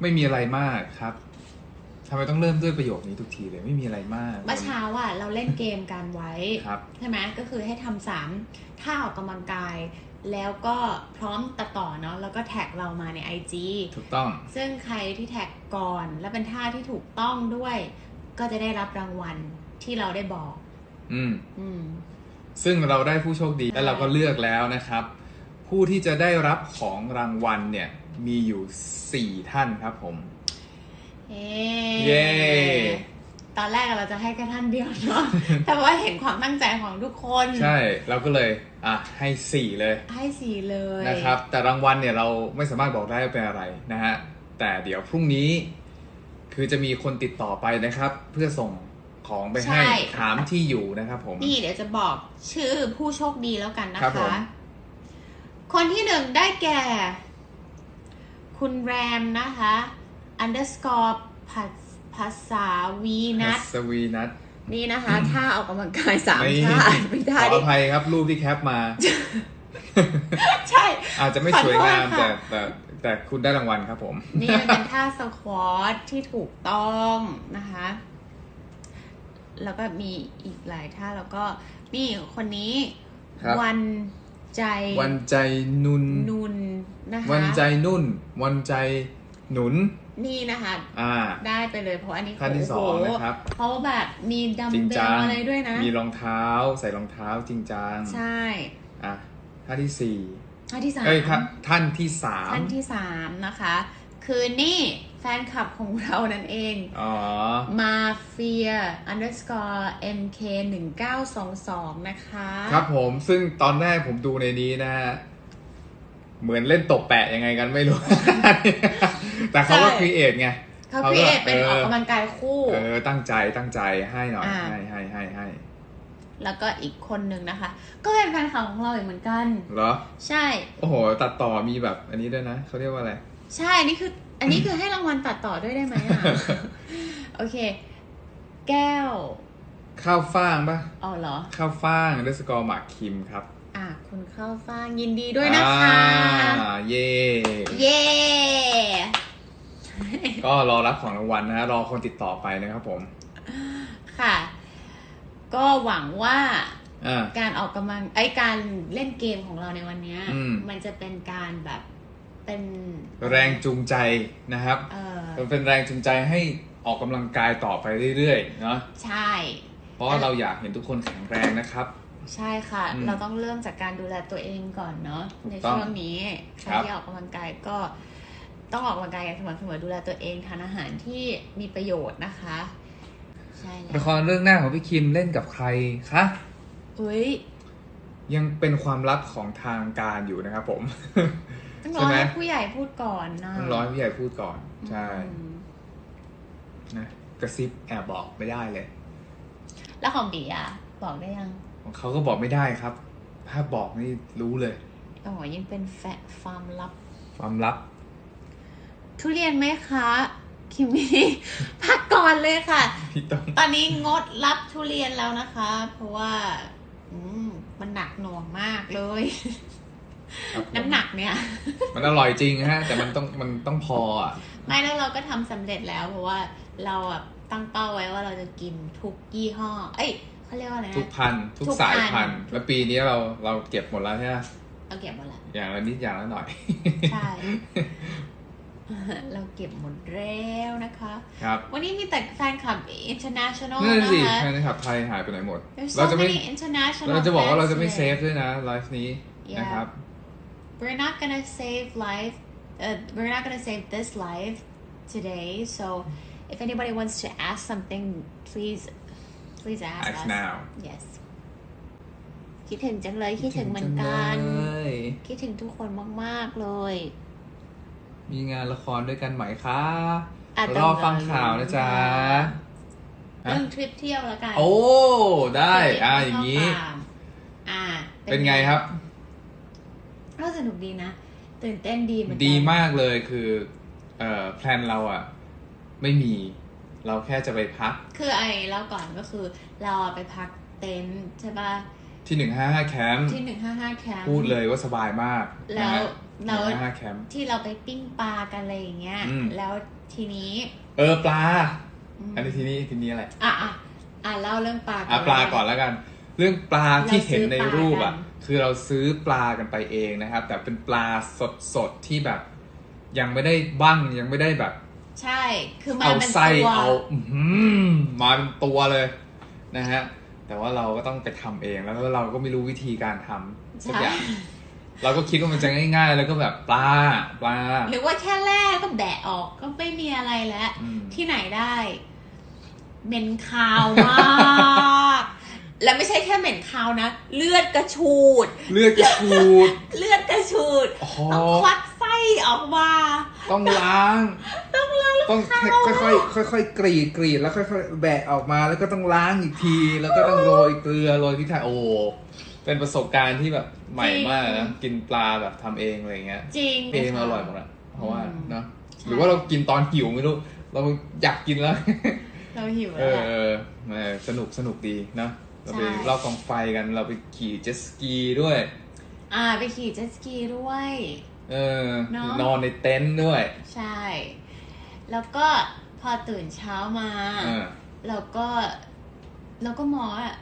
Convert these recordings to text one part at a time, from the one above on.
ไม่มีอะไรมากครับทำไมต้องเริ่มด้วยประโยคนี้ทุกทีเลยไม่มีอะไรมากเมื่อเช้าอะเราเล่นเกมกันไว้ครับใช่ไหมก็คือให้ทำสามท่าออกกำลังกาย แล้วก็พร้อมตัดต่อเนาะแล้วก็แท็กเรามาใน IG ถูกต้อง ซึ่งใครที่แท็กก่อนและเป็นท่าที่ถูกต้องด้วย ก็จะได้รับรางวัลที่เราได้บอก อืมอืมซึ่งเราได้ผู้โชคดีใช่และเราก็เลือกแล้วนะครับ ผู้ที่จะได้รับของรางวัลเนี่ยมีอยู่ 4 ท่านครับผม เย้เย้ตอนแรกเราจะให้แค่ท่านเดียวเนาะ แต่ว่าเห็นความตั้งใจของทุกคน ใช่ เราก็เลย อะ ให้ 4 เลย ให้สี่เลยนะครับ แต่รางวัลเนี่ยเราไม่สามารถบอกได้ว่าเป็นอะไรนะฮะ แต่เดี๋ยวพรุ่งนี้ คือจะมีคนติดต่อไปนะครับ เพื่อส่งของไปให้ถามที่อยู่นะครับผม นี่เดี๋ยวจะบอกชื่อผู้โชคดีแล้วกันนะครับผมคะ คนที่หนึ่งได้แก่ คุณแรมนะคะ underscore ภาภาษาวีนัทสวีนัทนี่นะคะท่าออกกำลังกายสามไม่ท่าไม่ขได้อดิอภัยครับ รูปที่แคปมา ใช่ อาจจะไม่สวยงามขอโทษค่ะแต่แต่แต่คุณได้รางวัลครับผม นี่มันเป็นท่าสควอตที่ถูกต้องนะคะ แล้วก็มีอีกหลายท่าแล้วก็นี่คนนี้ครับวัน ใจ วันใจนุนนุนนะคะวันใจนุ่น วันใจหนุน นี่นะคะอ่า ได้ไปเลยเพราะอันนี้ท่านที่สองโโหนะครับเขาแบบมีดัมจริงเบจัลงอะไรด้วยนะ มีรองเท้าใส่รองเท้าจริงจังใช่อะท่านที่สี่ท่านที่สามเอ้ยท่านท่านที่สามท่านที่สามนะคะ คือนี่ แฟนคลับของเรานั่นเอง อ๋อ มาเฟีย underscore mk หนึ่งเก้าสองสองนะคะ ครับผมซึ่งตอนแรกผมดูในนี้นะฮะ เหมือนเล่นตบแปะยังไงกันไม่รู้ แต่เขาก็ครีเอทไงเขาเขาก็พี่เอเป็นเออออกกำลังกายคู่ เออ ตั้งใจตั้งใจให้หน่อยอ่าให้ให้ให้ให้แล้วก็อีกคนนึงนะคะ ก็เป็นแฟนคลับของเราอีกเหมือนกัน เหรอ ใช่ โอ้โห ตัดต่อมีแบบอันนี้ด้วยนะ เขาเรียกว่าอะไร ใช่ นี่คือ อันนี้คือให้รางวัลตัดต่อด้วยได้ไหมอะ โอเค แก้ว ข้าวฟ่างปะอ๋อเหรอ ข้าวฟ่างเดสกอร์หมากคิมครับ อะ คุณเข้าฟ้างยินดีด้วยนะคะ อ่าเย่เย้ก็รอรับของรางวัลนะฮะรอคนติดต่อไปนะครับผม ค่ะ ก็หวังว่า อ่า การออกกำลังไอยการเล่นเกมของเราในวันเนี้ย อืม มันจะเป็นการแบบ เป็นแรงจูงใจนะครับเออมันเป็นแรงจูงใจให้ออกกำลังกายต่อไปเรื่อยๆเนาะใช่ เพราะว่าเราอยากเห็นทุกคนแข็งแรงนะครับ ใช่ค่ะอืมเราต้องเริ่มจากการดูแลตัวเองก่อนเนาะถูกในต้องช่วงนี้ใครครับที่ออกกำลังกายก็ต้องออกกำลังกายอย่างสม่ำเสมอดูแลตัวเองทานอาหารที่มีประโยชน์นะคะใช่แล้ละวครเรื่องหน้าของพี่คิมเล่นกับใครคะเฮ้ยยังเป็นความลับของทางการอยู่นะครับผม ต้องรใช่อไหมให้ผู้ใหญ่พูดก่อนนะต้องรอให้พี่ใหญ่พูดก่อน ใช่อืมนะกระซิบแอบบอกไม่ได้เลย แล้วของบีอะ บอกได้ยัง ของเขาก็บอกไม่ได้ครับ ถ้าบอกนี่รู้เลยอ๋อยังเป็นแฟฟาร์มลับ ความลับ ทุเรียนไหมคะคิมมี่พักก่อนเลยค่ะพี่ต้องตอนนี้งดรับทุเรียนแล้วนะคะ เพราะว่า อืมมันหนักหน่วงมากเลยครับผม น้ำหนักเนี่ย มันอร่อยจริงฮะ แต่มันต้องมันต้องพออะ ไม่แล้วเราก็ทำสำเร็จแล้ว เพราะว่าเราอะตั้งเป้าไว้ว่าเราจะกินทุกยี่ห้อ เอ้ยเขาเรียกว่าอะไรทุกนะพันธุ์ทุกทุกสายพัพันนธุ์ธุ์แล้วปีนี้เราเราเก็บหมดแล้วใช่ไหมเราเก็บหมดแล้วอย่างละนิดอย่างละหน่อย ใช่เราเก็บหมดแล้วนะคะ ครับ วันนี้มีแต่แฟนคลับ international นั่นนะสิคะแฟนคลับไทยหายไปไหนหมด There's เรา so จะไม่ many international เราจะบอกว่าเราจะไม่ fans เซฟด้วยนะไลฟ์นี้ Yeah นะครับ we're not gonna save life uh, we're not gonna save this life today so if anybody wants to ask something please please ask Ask us now yes คิดถึงจังเลยคิดถึงเหมือนกันจังเลยคิดถึงทุกคนมากๆเลย มีงานละครด้วยกันไหมคะอะรอฟังข่าวนะจ๊ะเรื่องทริปเที่ยวแล้วกันโอ้ ได้ทริปอ่าเที่วอย่างนี้ฟาร์มอ่า เป็นไงครับ ก็สนุกดีนะ ตื่นเต้นดีเหมือนกันดีมากเลยคือเอ่อแพลนเราอะไม่มีเราแค่จะไปพัก คือไอ้เล่าก่อนก็คือ เราอะไปพักเต็นท์ใช่ป่ะที่หนึ่งห้าห้าแคมป์ที่หนึ่งห้าห้าแคมป์พูดเลยว่าสบายมากแล้วหนึ่แล้วงห้าห้าแคมป์ที่เราไปปิ้งปลากันอะไรอย่างเงี้ยอืมแล้วทีนี้ เออปลามอันนี้ทีนี้ทีนี้อะไร อะอะอะเล่าเรื่องปลากัอะปลาก่อนแล้วกัน เรื่องปลาที่เห็นในรูปอะเราซื้อปลากันคือเราซื้อปลากันไปเองนะครับ แต่เป็นปลาสดสดๆที่แบบ ยังไม่ได้บ้างยังไม่ได้แบบ ใช่ คือมันเอาเป็นไส้ตัวเอาอื้อหือมาเป็นตัวเลยนะฮะแต่ว่าเราก็ต้องไปทำเองแล้วก็เราก็ไม่รู้วิธีการทำสักใช่อย่างเราก็คิดว่ามันจะง่ายๆ แล้วก็แบบปลาปลาหรือว่าแค่แร่ก็แบะออกก็ไม่มีอะไรแล้วอืมที่ไหนได้เหม็นคาวมาก แล้วไม่ใช่แค่เหม็นคาวนะ เลือดกระชูด เลือดกระชูด เลือดกระชูดอ๋อต้องควักไส้ออกมา ต้องล้าง ต้องล้างต้องค่อยๆค่อยๆกรีดกรีดแล้วค่อยๆแบะออกมาแล้วก็ต้องล้างอีกที แล้วก็ต้องโรยเกลือโรยพริกไทยโอ้โหเป็นประสบการณ์ที่แบบใหม่มากนะกินปลาแบบทำเองอะไรเงี้ยจริงเองมันอร่อยหมดอะเพราะว่าอืมเนาะใช่หรือว่าเรากินตอนหิวไม่รู้ เราอยากกินแล้ว เราหิวเอแล้วออะเออเออสนุกสนุกดีเนอะ เราไปใช่ รอบกองไฟกัน เราไปขี่เจ็ตสกีด้วย อ่าไปขี่เจ็ตสกีด้วย เออ เนอะ นอนในเต็นท์ด้วยใช่ แล้วก็พอตื่นเช้ามาเออเราก็เราก็มองอะ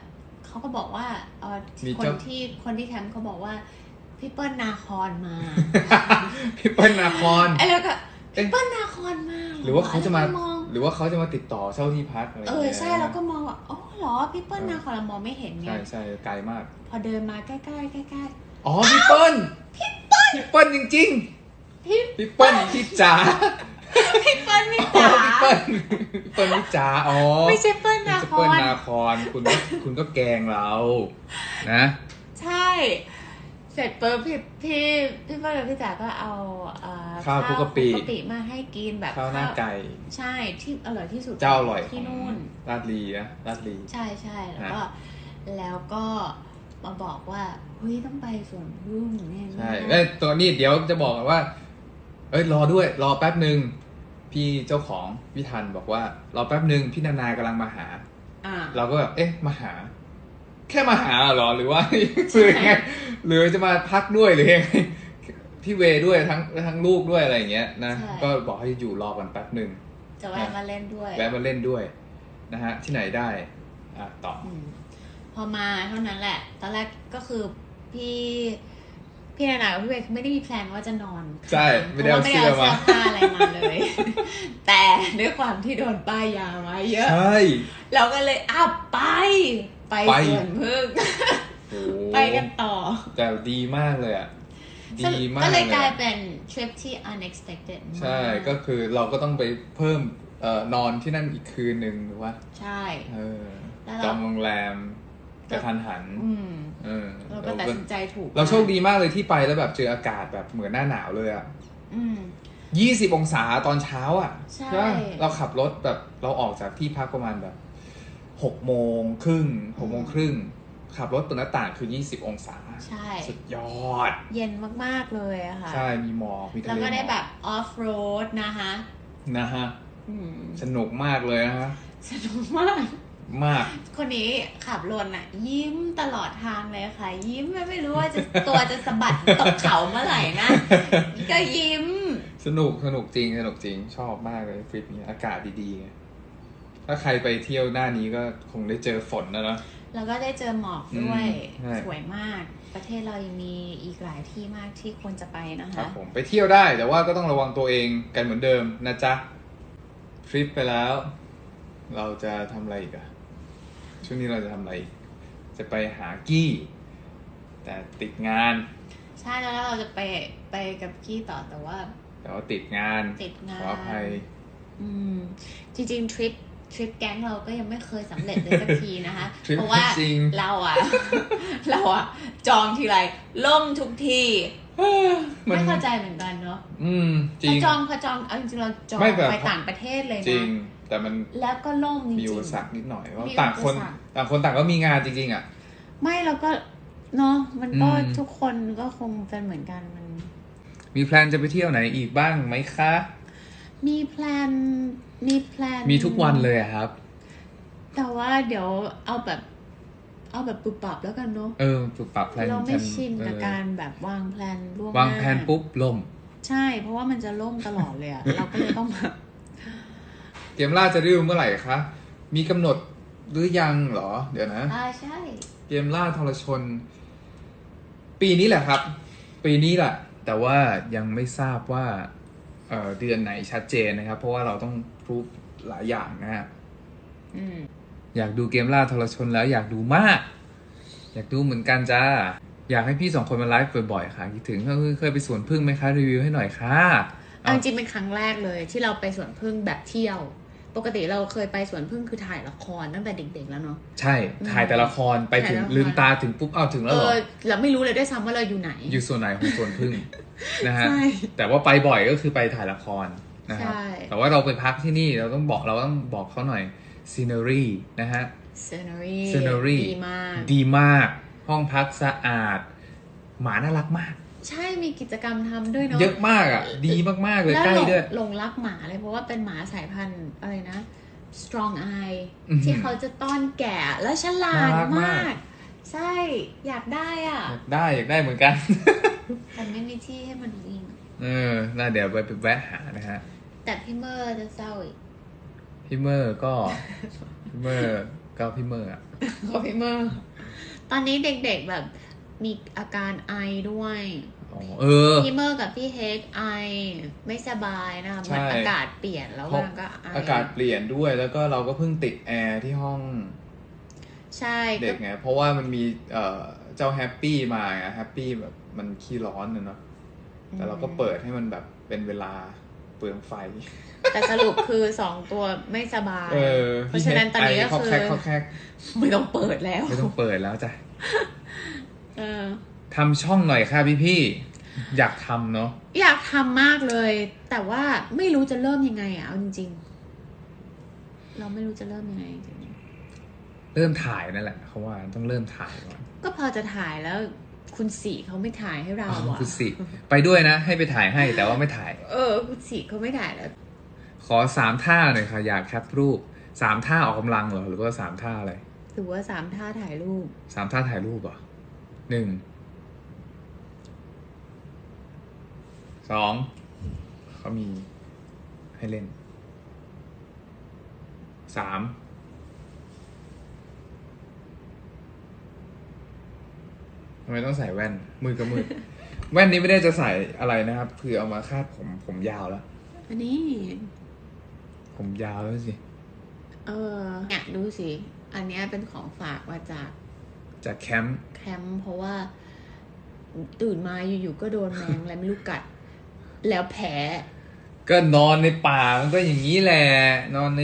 เขาก็บอกว่าเออมีคนเจ้าที่คนที่แคมป์เขาบอกว่าพี่เปิ้ลนาคอนมา พี่เปิ้ลนาคอน ไอ้แล้วก็เอ๊ะ พี่เปิ้ลนาคอนมาหรือว่าเขาจะมา แล้วก็องห รือว่าเขาจะมาติดต่อเช่าที่พักอะไรอเอย่างอเงี้ยใช่แล้วก็มองว่าอ๋อเหรอพี่เปิ้ลเออนาคอนเรามองไม่เห็นไงใช่ใช่ไกลมาก พอเดินมาใกล้ๆใกล้อ๋อพี่เปิ้ลพี่เปิ้ลพี่เปิ้ลจริงๆพี่ๆพี่เปิ้ลพี่จ๋าพี่เปิ้ลไม่อ๋อจ๋าพี่เปิ้ลพี่เปิ้ลพี่จ๋าอ๋อไม่ใช่เปิ้ลไม่นาใช่คอเปิ้ลนนาคอนคุณก็คุณก็แกล้งเรา นะ ใช่ เสร็จปุ๊บพี่พี่พี่เปิ้ลกับพี่จ๋าก็เอาเอ่อข้าวคลุกกะปิคลุกกะปิมาให้กินแบบข้าวหน้าไก่ ใช่ที่อร่อยที่สุดเจ้าอร่อยขที่องนู่น ลาดลีนะลาดลี ใช่ใช่แล้วก็แล้วก็มาบอกว่าเฮ้ยต้องไปสวนพึ่งแน่ๆใช่เอ้ยตัวนี้เดี๋ยวจะบอกกันว่า เอ้ยรอด้วย รอแป๊บหนึ่งพี่เจ้าของพี่ทันบอกว่า รอแป๊บหนึ่งพี่นานากำลังมาหา อ่าเราก็แบบเอ๊ะมาหา แค่มาหาเหรอหรือว่าคือยังไงหรือจะมาพักด้วยหรือยังไงพี่เวย์ด้วยทั้งทั้งลูกด้วยอะไรอย่างเงี้ยนะก็บอกให้อยู่รอกันแป๊บหนึ่งจะแวะมาเล่นด้วยแวะมาเล่นด้วยนะฮะที่ไหนได้อะต่ออืมพอมาเท่านั้นแหละ ตอนแรกก็คือพี่พี่นานากับพี่เวย์ไม่ได้มีแพลนว่าจะนอนใช่ไม่ได้เอาพระว่เสื้อมาผ้าอะไรมาเลย แต่ด้วยความที่โดนป้ายยามาเยอะ ใช่ เราก็เลยอ้าวไป ไปไป สวนพึ่ง โอ้ไปกันต่อ แต่ดีมากเลยอะ ดีมากก็เลยเลกลายยเป็นทริปที่ unexpected มากใช่ก็คือเราก็ต้องไปเพิ่มเอ่อนอนที่นั่นอีกคืนหนึ่งหรือว่าใช่ เออแล้วเรา จองโรงแรมกระทันหัน อืมเออเราก็ตัดสินใจถูกเราโชคดีมากเลยที่ไปแล้วแบบเจออากาศแบบเหมือนหน้าหนาวเลยอะ อืม ยี่สิบองศาตอนเช้าอะใช่ ปะเราขับรถแบบเราออกจากที่พักประมาณแบบ หกโมงครึ่งหกโมงครึ่งขับรถเปิดหน้าต่างคือยี่สิบองศา ใช่ สุดยอด เย็นมาก ๆ เลยอะค่ะ ใช่ มีหมอก มีทะแล้วเลก็ได้หมแบอกบ off road นะคะ นะฮะอืมสนุกมากเลยนะฮะ สนุกมาก มาก คนนี้ขับรถน่ะ ยิ้มตลอดทางเลยค่ะ ยิ้มไม่รู้ว่าจะตัวจะสะบัดตกเขาเมื่อไหร่นะ ก็ยิ้ม สนุก สนุกจริง สนุกจริง ชอบมากเลยทริปนี้ อากาศดีๆไง ถ้าใครไปเที่ยวหน้านี้ก็คงได้เจอฝนนะเนอะแล้วก็ได้เจอหมอกด้วยอืมใช่สวยมาก ประเทศเรายังมีอีกหลายที่มากที่ควรจะไปนะครัคะบผมไปเที่ยวได้แต่ว่าก็ต้องระวังตัวเองกันเหมือนเดิมนะจ๊ะทริปไปแล้ว เราจะทำอะไรอีกอะช่วงนี้เราจะทำอะไรอีกจะไปหากี้ แต่ติดงาน ใช่แล้วเราจะไปไปกับกี้ต่อแต่ว่า แต่ว่าติดงานติดงานขออภัยอืมจริงๆทริป ทริปแก๊งเราก็ยังไม่เคยสำเร็จเลยสักทีนะคะทริปเพราะว่าจริงเราอะเราอะจองทีไรล่มทุกทีมัไม่นเข้าใจเหมือนกันเนาะอืมจพริองจองพอจองเอาจริงๆเราจองไม่แบบไปต่างประเทศเลยจรินะงแต่มันแล้วก็ล่มจริมีงอุปสรรคนิดหน่อยว่ามีต่างคนอุปสรรคต่างคนต่างก็มีงานจริงๆอะๆไม่เราก็เนาะมันก็อืมทุกคนก็คงเป็นเหมือนกันมัน มีแพลนจะไปเที่ยวไหนอีกบ้างไหมคะ มีแพลนมีแพลนมีทุกวันเลยอะครับ แต่ว่าเดี๋ยวเอาแบบ เอาแบบปุบปับแล้วกันเนาะเออปรับปรับแพลนเราไม่ชินกับเออการแบบวางแพลนล่วงวางหน้แผนปุ๊บล่ม ใช่ เพราะว่ามันจะล่มตลอดเลยอะเราก็เลยต้องแบบเกมล่าจะได้ดูเมื่อไหร่คะมีกำหนดหรือยังเหรอ เดี๋ยวนะอ่าใช่ เกมล่าทรชน ปีนี้แหละครับ ปีนี้แหละแต่ว่ายังไม่ทราบว่า เอ่อเดือนไหนชัดเจนนะครับ เพราะว่าเราต้องพรูฟหลายอย่างนะฮะอืมอยากดูเกมล่าทรชนแล้วอยากดูมาก อยากดูเหมือนกันจ้า อยากให้พี่สองคนมาไลฟ์บ่อยๆค่ะคิดถึงเคยเคยไปสวนพึ่งไหมคะรีวิวให้หน่อยค่ะเอาจริงๆเป็นครั้งแรกเลยที่เราไปสวนพึ่งแบบเที่ยว ปกติเราเคยไปสวนพึ่งคือถ่ายละครตั้งแต่เด็กๆแล้วเนาะใช่ถ่ายแต่ละครไปถึงถ่ายละครลืมตาถึงปุ๊บเอาถึงแล้เอวเหรออเราไม่รู้เลยด้วยซ้ำว่าเราอยู่ไหน อยู่ส่วนไหนของสวนพึ่ง นะฮะใช่แต่ว่าไปบ่อยก็คือไปถ่ายละครนะครับใช่แต่ว่าเราไปพักที่นี่เราต้องบอกเราต้องบอกเขาหน่อย scenery นะฮะ scenery scenery ดีมากดีมาก ห้องพักสะอาด หมาน่ารักมาก ใช่มีกิจกรรมทำด้วยเนาะเยอะมากอะ ดีมาก ๆ เลยแล้วใกล้หลงด้วยหลงรักหมาเลย เพราะว่าเป็นหมาสายพันธุ์อะไรนะ strong eye อือหือที่เขาจะต้อนแก่และฉลาดน่ารักมามากกใช่ อยากได้อะ อยากได้อยากได้เหมือนกัน แต่ไม่มีที่ให้มันวิ่ง เออ น่าเดี๋ยวไปไปแวะหานะฮะ แต่พี่เมอร์จะเศร้าอีก พี่เมอร์ก็ พี่เมอร์ก็พี่เมอร์อะขอพี่เมอร์ ตอนนี้เด็กๆแบบมีอาการไอด้วย อ๋อเออ พี่เมอร์กับพี่เฮกไอไม่สบายนะคะเหมือนใช่ อากาศเปลี่ยนแล้วเพราะมันก็ไออากาศเปลี่ยนด้วยแล้วก็เราก็เพิ่งติดแอร์ที่ห้อง ใช่เด็ก็กไง เพราะว่ามันมีเอ่อเจ้าแฮปปี้มาไงแฮปปี้แบบมันขี้ร้อนนะเนาะแต่เราก็เปิดให้มันแบบเป็นเวลาเปลืองไฟ แต่สรุปคือสองตัวไม่สบายเออเพราะฉะนั้นตอนนี้ก็เขาคือแคกเขาแคกไม่ต้องเปิดแล้ว ไม่ต้องเปิดแล้วจ้ะเออทำช่องหน่อยค่ะพี่พี่ๆอยากทำเนาะอยากทำมากเลย แต่ว่าไม่รู้จะเริ่มยังไงอะเอาจริง ๆ เราไม่รู้จะเริ่มยังไงจริง เริ่มถ่ายนั่นแหละเขาว่าต้องเริ่มถ่ายก่อนๆก็พอจะถ่ายแล้วคุณสีเขาไม่ถ่ายให้เราอ๋ออะคุณสิไปด้วยนะ ให้ไปถ่ายให้แต่ว่าไม่ถ่าย เออ คุณสีเขาไม่ถ่ายแล้ว ขอสามท่าหน่อยค่ะ อยากแคปรูปสามท่าออกกำลังเหรอหรือว่าสามท่าอะไรหรือว่าสามท่าถ่ายรูปสามท่าถ่ายรูปเหรอหนึ่งสองเขามีให้เล่นสาม ทำไมต้องใส่แว่น มือก็มือ แว่นนี้ไม่ได้จะใส่อะไรนะครับ คือเอามาคาดผมผมยาวแล้ว อันนี้ ผมยาวแล้วสิ เออเนี่ยดูสิ อันเนี้ยเป็นของฝากมาจากจากแคมป์แคมป์เพราะว่า ตื่นมาอยู่ๆก็โดนแมงอะไรไม่รู้กัด แล้วแผลก็นอนในป่ามันก็อย่างนี้แหละ นอนใน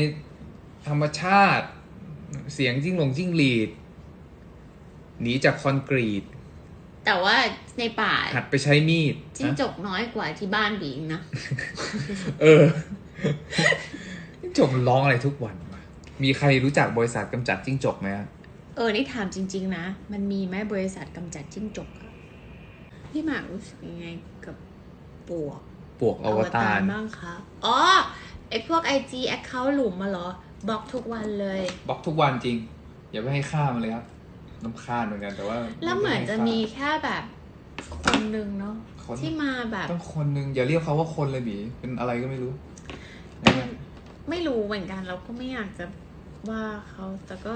ธรรมชาติ เสียงจิ้งหลงจิ้งหรีดหนีจากคอนกรีต แต่ว่าในป่าหัดไปใช้มีดจิ้งนะจกน้อยกว่าที่บ้านบีอีกนะ เออจิ้งจกมันร้องอะไรทุกวันวะมีใครรู้จักบริษัทกำจัดจิ้งจกไหมฮะเออ นี่ถามจริง ๆ นะ มันมีไหมบริษัทกำจัดจิ้งจกอะพี่หมากรู้สึกยังไงกับปวก ปวกอวตารบ้างคะ อ๋อ ไอพวกไอจีแอคเคาท์หลุมมาเหรอบล็อกทุกวันเลยบล็อกทุกวันจริง อย่าไปให้ค่ามันเลยครับ น้ำคาญเหมือนกันแต่ว่าแล้วเหมือนจะมีแค่แบบคนหนึ่งเนาะคนที่มาแบบต้องคนหนึ่งอย่าเรียกเขาว่าคนเลยบีเป็นอะไรก็ไม่รู้นะฮะไม่รู้เหมือนกันเราก็ไม่อยากจะว่าเขาแต่ก็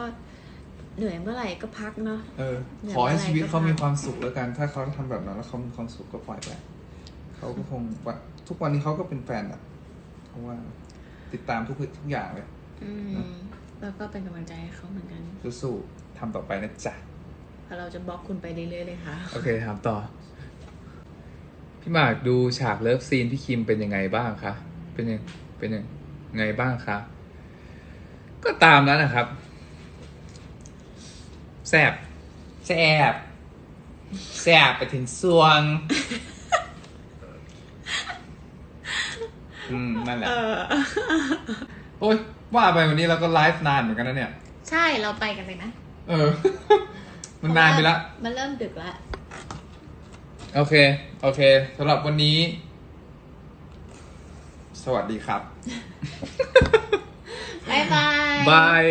เหนื่อยเมื่อไหร่ก็พักเนาะเอออย่าขอให้อะไรชีวิตก็เขาทำมีความสุขแล้วกัน ถ้าเขาทำแบบนั้นแล้วเขามีความสุขก็ปล่อยไปเขาก็คงว่าทุกวันนี้เขาก็เป็นแฟนอะเพราะว่า ติดตามทุกทุกอย่างเลยอืม แล้วก็เป็นกำลังใจให้เขาเหมือนกันสู้ๆทำต่อไปนะจ๊ะเพราะเราจะบล็อกคุณไปเรื่อยๆเลยค่ะ โอเคถามต่อ พี่หมากดูฉากเลิฟซีนพี่คิมเป็นยังไงบ้างคะเป็นยังเป็นยังไงบ้างคะก็ตามนั้นนะครับแซบแซบแซบไปถึงสวง อืม นั่นแหละเออโอ้ย ว่าไปวันนี้เราก็ไลฟ์นานเหมือนกันนะเนี่ย ใช่เราไปกันเลยนะ เออ มันนานไปละ มันเริ่มดึกละ โอเค โอเคสำหรับวันนี้ สวัสดีครับ บ๊ายบาย บาย